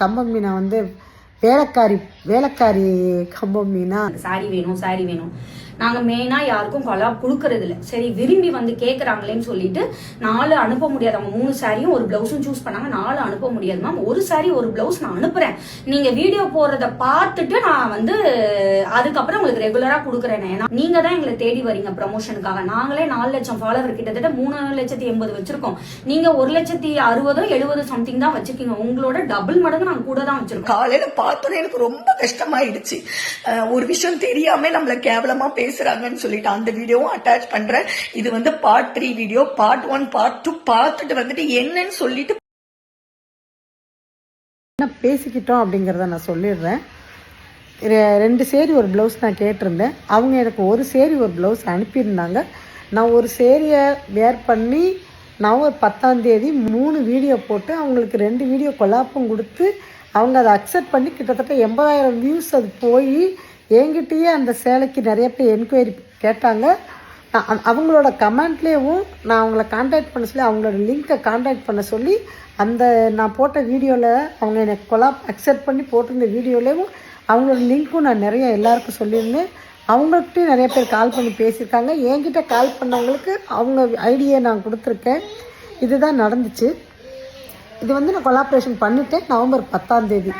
கம்பம் மீனை வந்து வேலைக்காரி வேலைக்காரி கம்பம் மீனா. சாரி வேணும் சாரி வேணும். நாங்க மெயினா யாருக்கும் கொலாப் கொடுக்கறது இல்ல சரி விரும்பி வந்து கேக்குறாங்களேன்னு சொல்லிட்டு நாலு அனுப்ப முடியாது. அவங்க மூணு சாரியும் ஒரு பிளவுஸும் சூஸ் பண்ணாங்க நாலு அனுப்ப முடியாது மேம் ஒரு சாரி ஒரு பிளவுஸ் நான் அனுப்புறேன். நீங்க வீடியோ போடுறத பார்த்துட்டு நான் வந்து அதுக்கப்புறம் உங்களுக்கு ரெகுலரா கொடுக்குறேன் ஏன்னா நீங்க தான் எங்களை தேடி வரீங்க ப்ரமோஷனுக்காக நாங்களே நாலு லட்சம் ஃபாலோவர் கிட்டத்தட்ட மூணு லட்சத்தி எண்பது வச்சிருக்கோம். நீங்க ஒரு லட்சத்தி அறுபதோ எழுபது சம்திங் தான் வச்சிருக்கீங்க. உங்களோட டபுள் மடங்கு நாங்க கூட தான் வச்சிருக்கோம். காலையில பார்த்தோன்னே எனக்கு ரொம்ப கஷ்டமாயிடுச்சு. ஒரு விஷயம் தெரியாம நம்மள கேவலமா பேசுறாங்கன்னு சொல்லிட்டு அந்த வீடியோவும் அட்டாச் பண்றேன். இது வந்து part three video part one part two பார்த்துட்டு வந்துட்டு என்னன்னு சொல்லிட்டு என்ன பேசிக்கிட்டோம் அப்படிங்கிறத நான் சொல்லிடுறேன். ரெண்டு சேரி ஒரு ப்ளவுஸ் நான் கேட்டிருந்தேன். அவங்க எனக்கு ஒரு சேரி ஒரு ப்ளவுஸ் அனுப்பியிருந்தாங்க. நான் ஒரு சேரியை வேர் பண்ணி நவம்பர் ஒரு பத்தாந்தேதி மூணு வீடியோ போட்டு அவங்களுக்கு ரெண்டு வீடியோ கொலாப்பும் கொடுத்து அவங்க அதை அக்செப்ட் பண்ணி கிட்டத்தட்ட எண்பதாயிரம் வியூஸ் அது போய் என்கிட்டயே அந்த சேலைக்கு நிறைய பேர் என்கொயரி கேட்டாங்க. நான் அவங்களோட கமெண்ட்லேயும் நான் அவங்கள காண்டாக்ட் பண்ண சொல்லி அவங்களோட லிங்க்கை காண்டாக்ட் பண்ண சொல்லி அந்த நான் போட்ட வீடியோவில் அவங்க எனக்கு கொலாப் அக்செப்ட் பண்ணி போட்டிருந்த வீடியோலேயும் அவங்களோட லிங்க்கும் நான் நிறைய எல்லாருக்கும் சொல்லியிருந்தேன். அவங்கள்ட்டையும் நிறைய பேர் கால் பண்ணி பேசியிருக்காங்க. என்கிட்ட கால் பண்ணவங்களுக்கு அவங்க ஐடியை நான் கொடுத்துருக்கேன். இதுதான் நடந்துச்சு. இது வந்து நான் கொலாப்ரேஷன் பண்ணிட்டேன் நவம்பர் பத்தாம் தேதி.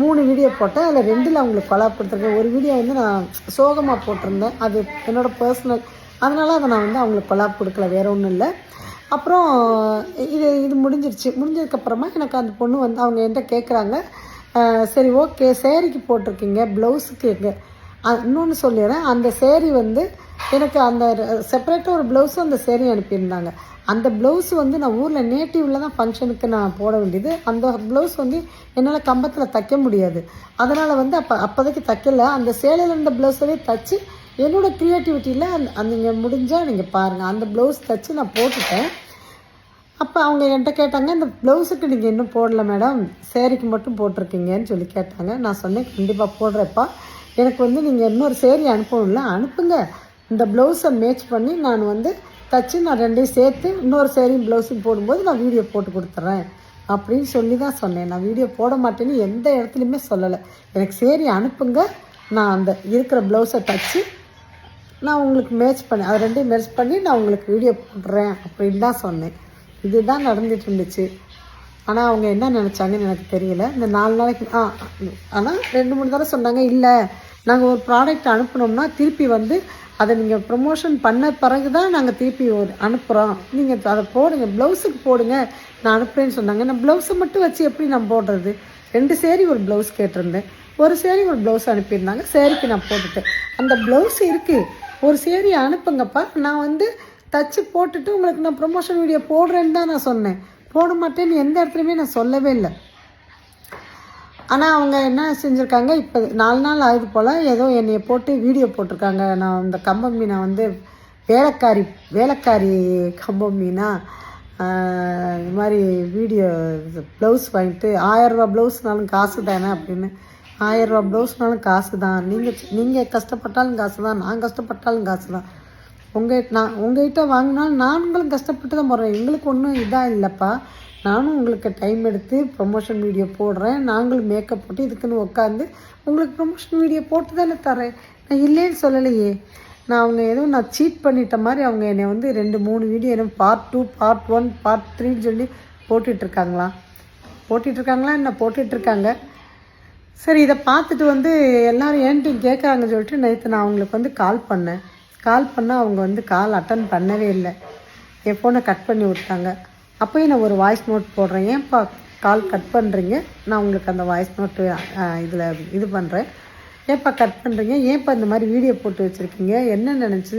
மூணு வீடியோ போட்டேன். அதில் ரெண்டில் அவங்களுக்கு கொலாப் கொடுத்துருக்கேன் ஒரு வீடியோ வந்து நான் சோகமாக போட்டிருந்தேன். அது என்னோடய பர்சனல் அதனால் அதை நான் வந்து அவங்களுக்கு கொலாப் கொடுக்கல வேற ஒன்றும் இல்லை. அப்புறம் இது இது முடிஞ்சிருச்சு. முடிஞ்சதுக்கப்புறமா எனக்கு அந்த பொண்ணு வந்து அவங்க என்கிட்ட கேட்குறாங்க சரி ஓகே சேரீக்கு போட்டிருக்கீங்க. ப்ளவுஸுக்கு எங்கே? இன்னொன்று சொல்லிடுறேன். அந்த சேரீ வந்து எனக்கு அந்த செப்பரேட்டாக ஒரு ப்ளவுஸும் அந்த சேரீ அனுப்பியிருந்தாங்க. அந்த ப்ளவுஸ் வந்து நான் ஊரில் நேட்டிவில் தான் ஃபங்க்ஷனுக்கு நான் போட வேண்டியது. அந்த ப்ளவுஸ் வந்து என்னால் கம்பத்தில் தைக்க முடியாது. அதனால் வந்து அப்போ அப்போதைக்கு தைக்கல. அந்த சேலையில் இருந்த ப்ளவுஸவே தைச்சி என்னோட க்ரியேட்டிவிட்டியில் அந்த அந்த நீங்கள் முடிஞ்சால் நீங்கள் பாருங்கள் அந்த ப்ளவுஸ் தைச்சி நான் போட்டுட்டேன். அப்போ அவங்க என்கிட்ட கேட்டாங்க இந்த ப்ளவுஸுக்கு நீங்கள் இன்னும் போடல மேடம் சேரீக்கு மட்டும் போட்டிருக்கீங்கன்னு சொல்லி கேட்டாங்க. நான் சொன்னேன் கண்டிப்பாக போடுறப்பா எனக்கு வந்து நீங்கள் இன்னொரு சேரீ அனுப்பணும்ல அனுப்புங்க. இந்த ப்ளவுஸை மேட்ச் பண்ணி நான் வந்து தச்சு நான் ரெண்டையும் சேர்த்து இன்னொரு சேரீயும் ப்ளவுஸும் போடும்போது நான் வீடியோ போட்டு கொடுத்துட்றேன் அப்படின்னு சொல்லி தான் சொன்னேன். நான் வீடியோ போட மாட்டேன்னு எந்த இடத்துலையுமே சொல்லலை. எனக்கு சேரீ அனுப்புங்க. நான் அந்த இருக்கிற ப்ளவுஸை தச்சு நான் உங்களுக்கு மேட்ச் பண்ணி அது ரெண்டையும் மேட்ச் பண்ணி நான் உங்களுக்கு வீடியோ போடுறேன் அப்படின்னு தான் சொன்னேன். இதுதான் நடந்துட்டு இருந்துச்சு. ஆனால் அவங்க என்ன நினச்சாங்கன்னு எனக்கு தெரியல. இந்த நாலு நாளைக்கு ஆ ஆனால் ரெண்டு மூணு தடவை சொன்னாங்க இல்லை நாங்கள் ஒரு ப்ராடக்ட் அனுப்புனோம்னா திருப்பி வந்து அதை நீங்கள் ப்ரொமோஷன் பண்ண பிறகு தான் நாங்கள் திருப்பி ஒரு அனுப்புகிறோம் நீங்கள் அதை போடுங்க. ப்ளவுஸுக்கு போடுங்க. நான் அனுப்புகிறேன்னு சொன்னாங்க. நான் ப்ளவுஸை மட்டும் வச்சு எப்படி நான் போடுறது? ரெண்டு சேரீ ஒரு ப்ளவுஸ் கேட்டிருந்தேன். ஒரு சேரீ ஒரு ப்ளவுஸ் அனுப்பியிருந்தாங்க. சேரீக்கு நான் போட்டுட்டேன். அந்த ப்ளவுஸ் இருக்குது ஒரு சேரீ அனுப்புங்கப்பா. நான் வந்து தச்சு போட்டுட்டு உங்களுக்கு நான் ப்ரொமோஷன் வீடியோ போடுறேன்னு தான் நான் சொன்னேன். போட மாட்டேன்னு எந்த இடத்துலையுமே நான் சொல்லவே இல்லை. ஆனால் அவங்க என்ன செஞ்சுருக்காங்க இப்போ நாலு நாள் ஆகுது போல் ஏதோ என்னையை போட்டு வீடியோ போட்டிருக்காங்க. நான் இந்த கம்பம் மீனை வந்து வேலைக்காரி வேலைக்காரி கம்பம் மீனா இது மாதிரி வீடியோ ப்ளவுஸ் வாங்கிட்டு ஆயரூபா ப்ளவுஸ்னாலும் காசு தானே அப்படின்னு. ஆயரூபா ப்ளவுஸ்னாலும் காசு தான் நீங்கள் நீங்கள் கஷ்டப்பட்டாலும் காசு தான் நான் கஷ்டப்பட்டாலும் காசு தான் உங்கள் நான் உங்கள்கிட்ட வாங்கினாலும் நாங்களும் கஷ்டப்பட்டு தான் போகிறோம் எங்களுக்கு ஒன்றும் இதாக இல்லைப்பா. நானும் உங்களுக்கு டைம் எடுத்து ப்ரொமோஷன் வீடியோ போடுறேன். நாங்களும் மேக்கப் போட்டு இதுக்குன்னு உட்காந்து உங்களுக்கு ப்ரொமோஷன் வீடியோ போட்டு தானே தரேன். நான் இல்லைன்னு சொல்லலையே. நான் அவங்க எதுவும் நான் சீட் பண்ணிட்ட மாதிரி அவங்க என்னை வந்து ரெண்டு மூணு வீடியோ என்ன part two part one part த்ரீன்னு சொல்லி போட்டுட்ருக்காங்களா போட்டுட்ருக்காங்களா என்ன போட்டுட்ருக்காங்க சரி இதை பார்த்துட்டு வந்து எல்லோரும் ஏன்ட்டையும் கேட்குறாங்கன்னு சொல்லிட்டு நேற்று நான் அவங்களுக்கு வந்து கால் பண்ணேன். கால் பண்ணால் அவங்க வந்து கால் அட்டன் பண்ணவே இல்லை. என் ஃபோனை கட் பண்ணி விட்டாங்க. அப்போயும் நான் ஒரு வாய்ஸ் நோட் போடுறேன். ஏன்ப்பா கால் கட் பண்ணுறீங்க நான் உங்களுக்கு அந்த வாய்ஸ் நோட்டு இதில் இது பண்ணுறேன் ஏன்ப்பா கட் பண்ணுறீங்க ஏன்ப்பா இந்த மாதிரி வீடியோ போட்டு வச்சுருக்கீங்க? என்ன நினச்சி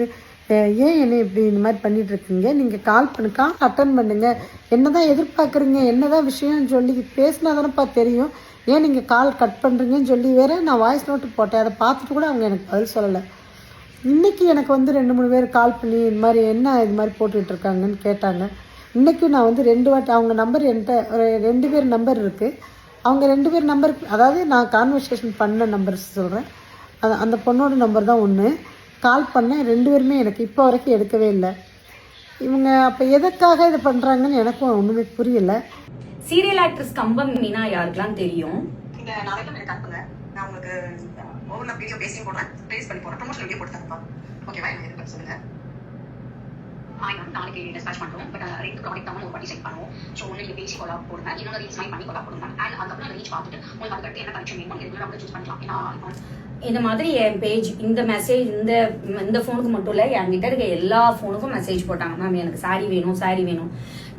ஏன் என்ன இப்படி இந்த மாதிரி பண்ணிகிட்ருக்கீங்க நீங்கள் கால் பண்ணு கால் அட்டன் பண்ணுங்கள் என்ன தான் எதிர்பார்க்குறீங்க? என்ன தான் விஷயம்னு சொல்லி பேசினா தானேப்பா தெரியும். ஏன் நீங்கள் கால் கட் பண்ணுறீங்கன்னு சொல்லி வேறு நான் வாய்ஸ் நோட்டு போட்டேன். அதை பார்த்துட்டு கூட அவங்க எனக்கு பதில் சொல்லலை. இன்றைக்கி எனக்கு வந்து ரெண்டு மூணு பேர் கால் பண்ணி இது மாதிரி என்ன இது மாதிரி போட்டுக்கிட்டு இருக்காங்கன்னு கேட்டாங்க. இன்றைக்கும் நான் வந்து ரெண்டு வாட்டி அவங்க நம்பர் என்கிட்ட ஒரு ரெண்டு பேர் நம்பர் இருக்குது அவங்க ரெண்டு பேர் நம்பர் அதாவது நான் கான்வர்சேஷன் பண்ண நம்பர் சொல்கிறேன் அது அந்த பொண்ணோட நம்பர் தான் ஒன்று கால் பண்ணேன் ரெண்டு பேருமே எனக்கு இப்போ வரைக்கும் எடுக்கவே இல்லை. இவங்க அப்போ எதுக்காக இது பண்ணுறாங்கன்னு எனக்கும் ஒன்றுமே புரியல. சீரியல் ஆக்ட்ரஸ் கம்பம் மீனா யாருக்கெல்லாம் தெரியும்? நான் உங்களுக்கு வீடியோ பேசி போடுறேன். பேஸ் பண்ணி போடுறேன். ப்ரொமோஷன் வீடியோ போட்டு தரப்பா ஓகேவா எனக்கு நான் மேம் நாளைக்கு டிஸ்பேச் பண்ணுறோம் பட் ரெண்டு ப்ராடக்ட் தான் ஒரு வாட்டி செக் பண்ணுவோம். ஸோ ஒன்று நீங்கள் பேசி கொலா போடுங்க. இன்னொரு ரீச் மாதிரி பண்ணி கொலா போடுங்க. அண்ட் அதுக்கப்புறம் ரீச் பார்த்துட்டு உங்களுக்கு அதுக்கடுத்து என்ன கனெக்ஷன் வேணும் எதுவும் நம்ம சூஸ் பண்ணலாம். ஏன்னா இந்த மாதிரி என் பேஜ் இந்த மெசேஜ் இந்த இந்த ஃபோனுக்கு மட்டும் இல்லை என்கிட்ட இருக்க எல்லா ஃபோனுக்கும் மெசேஜ் போட்டாங்க. மேம் எனக்கு சாரி வேணும் சாரி வேணும்.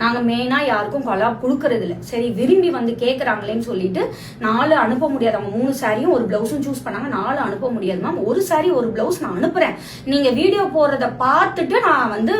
நாங்கள் மெயினாக யாருக்கும் கொலாப் கொடுக்கறதில்ல. சரி விரும்பி வந்து கேட்குறாங்களேன்னு சொல்லிட்டு நாலு அனுப்ப முடியாது. அவங்க மூணு சாரியும் ஒரு ப்ளவுஸும் சூஸ் பண்ணாங்க நாலு அனுப்ப முடியாது மேம் ஒரு சாரி ஒரு ப்ளவுஸ் நான் அனுப்புகிறேன் நீங்கள் வீடியோ போடுறத பார்த்துட்டு நான் வந்து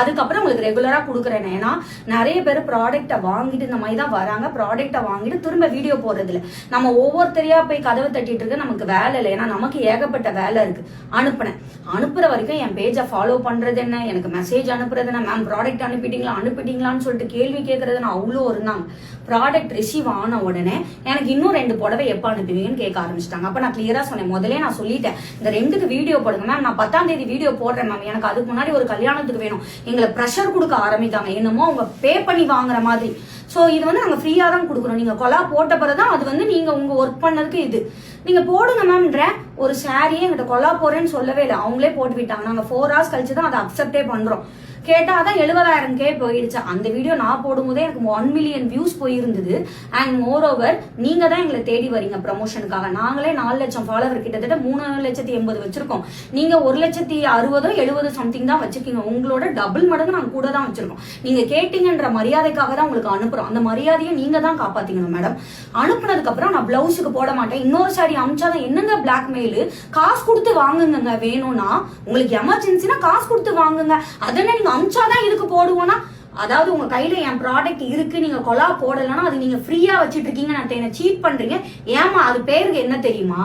அதுக்கப்புறம் உங்களுக்கு ரெகுலராக கொடுக்குறேன். ஏன்னா நிறைய பேர் ப்ராடக்ட்டை வாங்கிட்டு இந்த மாதிரி தான் வராங்க. ப்ராடக்ட்டை வாங்கிட்டு திரும்ப வீடியோ போடுறதில்ல. நம்ம ஒவ்வொருத்தரையா போய் கதவை தட்டிட்டு இருக்க நமக்கு வேலை இல்லை. ஏன்னா நமக்கு ஏகப்பட்ட வேலை இருக்கு. அனுப்புனேன். அனுப்புற வரைக்கும் என் பேஜை ஃபாலோ பண்றது என்ன? எனக்கு மெசேஜ் அனுப்புறது என்ன? Ma'am product அனுப்பிட்டீங்களா? அனுப்பிட்டீங்களான்னு சொல்லிட்டு கேள்வி கேட்கறது நான் அவ்வளோ இருந்தாங்க ப்ராடக்ட் ரிசீவ் ஆன உடனே எனக்கு இன்னும் ரெண்டு புடவை எப்போ அனுப்புவீங்கன்னு கேட்க ஆரம்பிச்சிட்டாங்க. அப்போ நான் கிளியராக சொன்னேன். முதல்ல நான் சொல்லிட்டேன். இந்த ரெண்டுக்கு வீடியோ போடுங்க மேம் நான் பத்தாம் தேதி வீடியோ போடுறேன் மேம் எனக்கு அதுக்கு முன்னாடி ஒரு கல்யாணத்துக்கு வேணும். எங்களை ப்ரெஷர் கொடுக்க ஆரம்பித்தாங்க. என்னமோ அவங்க பே பண்ணி வாங்குற மாதிரி. ஸோ இது வந்து நாங்கள் ஃப்ரீயாக தான் கொடுக்குறோம். நீங்கள் கொலா போட்ட பிறகு தான் அது வந்து நீங்கள் உங்கள் ஒர்க் பண்ணதுக்கு இது. நீங்கள் போடுங்க மேம்ன்ற ஒரு சாரியே எங்கிட்ட கொலா போறேன்னு சொல்லவே இல்லை. அவங்களே போட்டு விட்டாங்க. நாங்கள் ஃபோர் ஹவர்ஸ் கழிச்சு தான் அதை அக்செப்டே பண்ணுறோம் கேட்டால் தான் எழுபதாயிரம் கே போயிடுச்சு அந்த வீடியோ நான் போடும்போதே எனக்கு ஒன் மில்லியன் வியூஸ் போயிருந்தது. அண்ட் மோர் ஓவர் நீங்க தான் எங்களை தேடி வரீங்க ப்ரமோஷனுக்காக நாங்களே நாலு லட்சம் ஃபாலோவர் கிட்டத்தட்ட மூணு லட்சத்தி எண்பது வச்சிருக்கோம். நீங்க ஒரு லட்சத்தி அறுபதோ எழுபது சம்திங் தான் வச்சிருக்கீங்க. உங்களோட டபுள் மடங்கு நாங்க கூட தான் வச்சிருக்கோம். நீங்க கேட்டீங்கன்ற மரியாதைக்காக தான் உங்களுக்கு அனுப்புறோம். அந்த மரியாதையை நீங்க தான் காப்பாத்தீங்கணும் மேடம் அனுப்புனதுக்கு அப்புறம் நான் பிளவுஸுக்கு போட மாட்டேன். இன்னொரு சாரி அமிச்சாதான் என்னங்க பிளாக்மெயில் காசு கொடுத்து வாங்குங்க வேணும்னா உங்களுக்கு எமர்ஜென்சினா காசு கொடுத்து வாங்குங்க. அதென்ன நீங்க அமிச்சாதான் இதுக்கு போடுவோம்னா அதாவது உங்க கையில என் ப்ராடக்ட் இருக்கு நீங்க கொலா போடலன்னா அது நீங்க ஃப்ரீயா வச்சிட்டு இருக்கீங்க. நான் என்ன சீட் பண்றீங்க. ஏமா அது பேருக்கு என்ன தெரியுமா?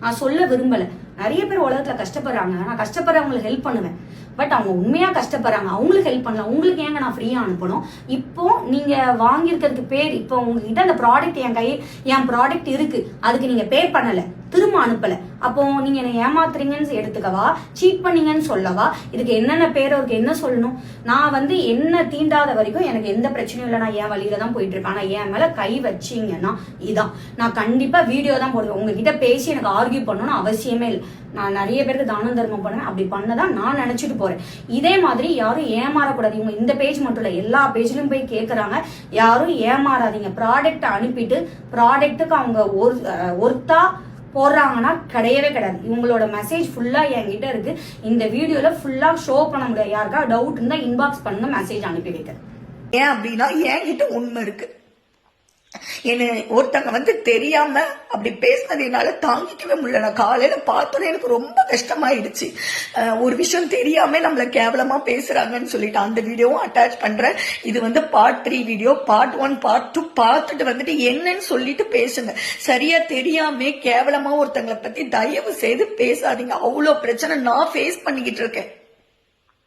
நான் சொல்ல விரும்பல. நிறைய பேர் உலகத்துல கஷ்டப்படுறாங்க. நான் கஷ்டப்படுறவங்களுக்கு ஹெல்ப் பண்ணுவேன். பட் அவங்க உண்மையா கஷ்டப்படுறாங்க. அவங்களுக்கு ஹெல்ப் பண்ணலாம் உங்களுக்கு ஏங்க நான் ஃப்ரீயா அனுப்பணும்? இப்போ நீங்க வாங்கியிருக்கிறதுக்கு பேர் இப்போ உங்ககிட்ட அந்த ப்ராடக்ட் என் கை என் ப்ராடக்ட் இருக்கு. அதுக்கு நீங்க பே பண்ணல. திரும்ப அனுப்பல. அப்போ நீங்க என்ன ஏமாத்துறீங்கன்னு எடுத்துக்கவா? சீட் பண்ணீங்கன்னு சொல்லவா? இதுக்கு என்னென்ன பேர் அவருக்கு என்ன சொல்லணும்? நான் வந்து என்ன தீண்டாத வரைக்கும் எனக்கு எந்த பிரச்சனையும் இல்லை. நான் என் வழியில தான் போயிட்டு இருக்கேன். ஆனா என் மேல கை வச்சீங்கன்னா இதான். நான் கண்டிப்பா வீடியோ தான் போடுவேன். உங்ககிட்ட பேசி எனக்கு ஆர்கியூ பண்ணணும்னு அவசியமே இல்லை. நான் நிறைய பேருக்கு தானம் தர்மம் பண்ணுவேன். அப்படி பண்ணதான் நான் நினைச்சிட்டு போறேன். இதே மாதிரி யாரும் ஏமாறக்கூடாது. இவங்க இந்த பேஜ் மட்டும் இல்ல. எல்லா பேஜ்லயும் போய் கேட்கறாங்க யாரும் ஏமாறாதீங்க. ப்ராடக்ட் அனுப்பிட்டு ப்ராடக்ட்டுக்கு அவங்க ஒரு ஒருத்தா போடுறாங்கன்னா கிடையவே கிடையாது. இவங்களோட மெசேஜ் ஃபுல்லா என்கிட்ட இருக்கு. இந்த வீடியோல ஃபுல்லா ஷோ பண்ண முடியாது. யாருக்கா டவுட் இருந்தா இன்பாக்ஸ் பண்ணுங்க மெசேஜ் அனுப்பி வைக்கிறேன். ஏன் அப்படின்னா என்கிட்ட உண்மை இருக்கு. என்ன ஒருத்தங்க வந்து தெரியாம அப்படி பேசினதுனால தாங்கிக்கவே முடியல. நான் காலையில பார்த்தோன்னே எனக்கு ரொம்ப கஷ்டமாயிடுச்சு. ஒரு விஷயம் தெரியாம நம்மள கேவலமா பேசுறாங்கன்னு சொல்லிட்டு அந்த வீடியோவும் அட்டாச் பண்றேன். இது வந்து part three video part one part two பார்த்துட்டு வந்துட்டு என்னன்னு சொல்லிட்டு பேசுங்க. சரியா தெரியாம கேவலமா ஒருத்தங்களை பத்தி தயவு செய்து பேசாதீங்க. அவ்வளோ பிரச்சனை நான் ஃபேஸ் பண்ணிக்கிட்டு இருக்கேன்.